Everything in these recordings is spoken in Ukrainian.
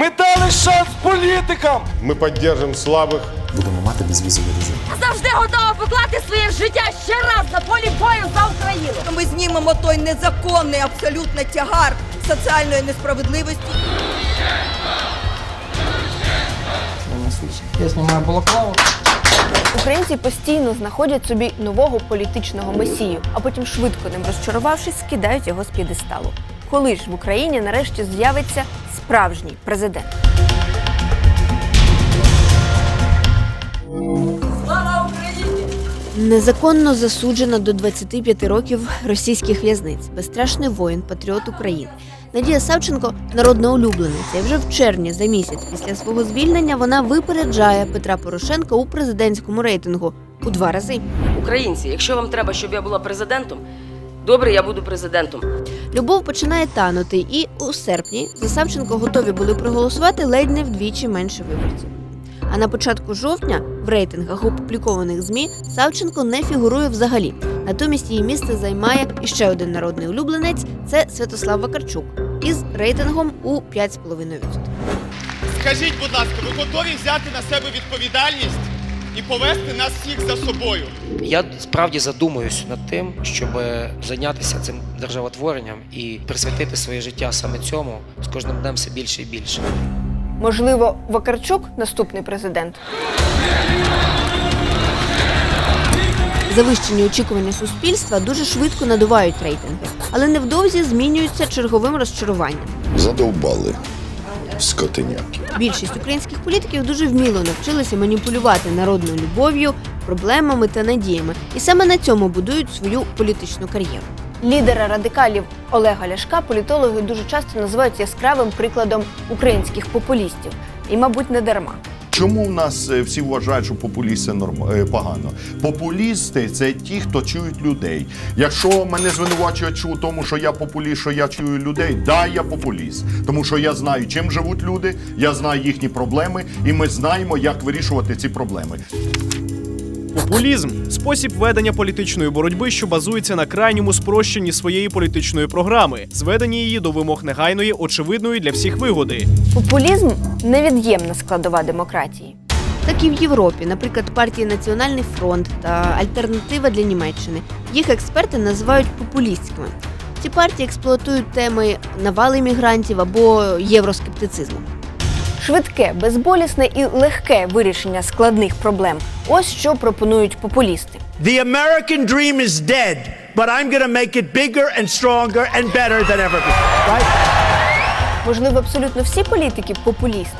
Ми дали шанс політикам. Мы поддержим слабых. Будемо мати безвізовий режим. завжди готова поклати своє життя ще раз на полі бою за Україну. Ми знімемо той незаконний абсолютно тягар соціальної несправедливості. Я знімаю балаклаву. Українці постійно знаходять собі нового політичного месію, а потім швидко ним розчарувавшись, скидають його з п'єдесталу. Коли ж в Україні нарешті з'явиться справжній президент? Слава Україні! Незаконно засуджена до 25 років російських в'язниць, безстрашний воїн, патріот України. Надія Савченко народна улюблениця. І вже в червні за місяць після свого звільнення вона випереджає Петра Порошенка у президентському рейтингу у два рази. Українці, якщо вам треба, щоб я була президентом, добре, я буду президентом. Любов починає танути, і у серпні за Савченко готові були проголосувати ледь не вдвічі менше виборців. А на початку жовтня в рейтингах опублікованих ЗМІ Савченко не фігурує взагалі. Натомість її місце займає іще один народний улюбленець це Святослав Вакарчук із рейтингом у 5,5%. Скажіть, будь ласка, ви готові взяти на себе відповідальність і повести нас всіх за собою? Я справді задумуюсь над тим, щоб зайнятися цим державотворенням і присвятити своє життя саме цьому з кожним днем все більше і більше. Можливо, Вакарчук наступний президент. Завищені очікування суспільства дуже швидко надувають рейтинги, але невдовзі змінюються черговим розчаруванням. Задовбали скотиняки. Більшість українських політиків дуже вміло навчилися маніпулювати народною любов'ю, проблемами та надіями, і саме на цьому будують свою політичну кар'єру. Лідера радикалів Олега Ляшка політологи дуже часто називають яскравим прикладом українських популістів, і, мабуть, не дарма. Чому в нас е, всі вважають, що популісти норм... е, погано? Популісти це ті, хто чують людей. Якщо мене звинувачують у тому, що я популіст, що я чую людей, да, я популіст. Тому що я знаю, чим живуть люди, я знаю їхні проблеми, і ми знаємо, як вирішувати ці проблеми. Популізм спосіб ведення політичної боротьби, що базується на крайньому спрощенні своєї політичної програми, зведенні її до вимог негайної, очевидної для всіх вигоди. Популізм невід'ємна складова демократії. Так і в Європі, наприклад, партії Національний фронт та Альтернатива для Німеччини. Їх експерти називають популістськими. Ці партії експлуатують теми навали мігрантів або євроскептицизму. Швидке, безболісне і легке вирішення складних проблем. Ось що пропонують популісти. The American dream is dead, but I'm gonna make it bigger and stronger and better than ever before. Right? Можливо, абсолютно всі політики популісти.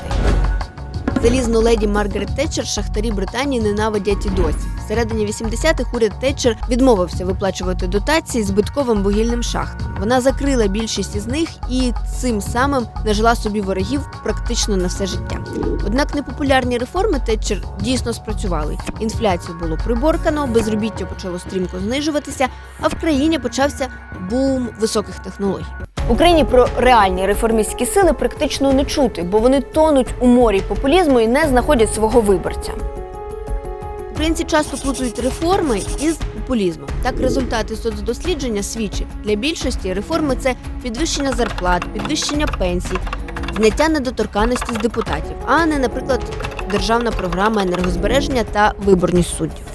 Залізну леді Маргарет Тетчер шахтарі Британії ненавидять і досі. Всередині 80-х уряд Тетчер відмовився виплачувати дотації збитковим вугільним шахтам. Вона закрила більшість із них і цим самим нажила собі ворогів практично на все життя. Однак непопулярні реформи Тетчер дійсно спрацювали. Інфляцію було приборкано, безробіття почало стрімко знижуватися, а в країні почався бум високих технологій. В Україні про реальні реформістські сили практично не чути, бо вони тонуть у морі популізму і не знаходять свого виборця. Українці часто плутають реформи із популізмом. Так, результати соцдослідження свідчать для більшості реформи це підвищення зарплат, підвищення пенсій, зняття недоторканності з депутатів, а не, наприклад, державна програма енергозбереження та виборність суддів.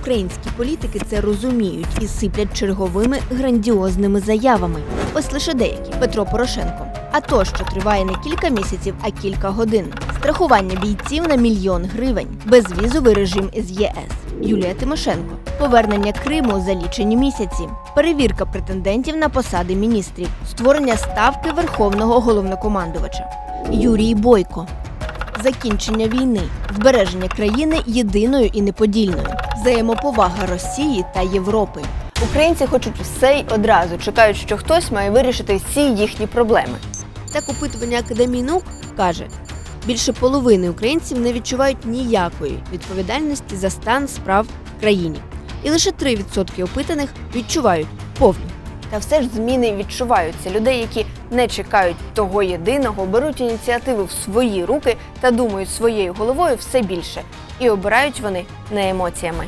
Українські політики це розуміють і сиплять черговими грандіозними заявами. Ось лише деякі Петро Порошенко. А то, що триває не кілька місяців, а кілька годин. Страхування бійців на мільйон гривень, безвізовий режим із ЄС. Юлія Тимошенко, повернення Криму за лічені місяці, перевірка претендентів на посади міністрів, створення ставки верховного головнокомандувача. Юрій Бойко, закінчення війни, збереження країни єдиною і неподільною, взаємоповага Росії та Європи. Українці хочуть все й одразу чекають, що хтось має вирішити всі їхні проблеми. Так опитування академії наук каже. Більше половини українців не відчувають ніякої відповідальності за стан справ в країні, і лише 3% опитаних відчувають повну. Та все ж зміни відчуваються. Людей, які не чекають того єдиного, беруть ініціативу в свої руки та думають своєю головою все більше. І обирають вони не емоціями.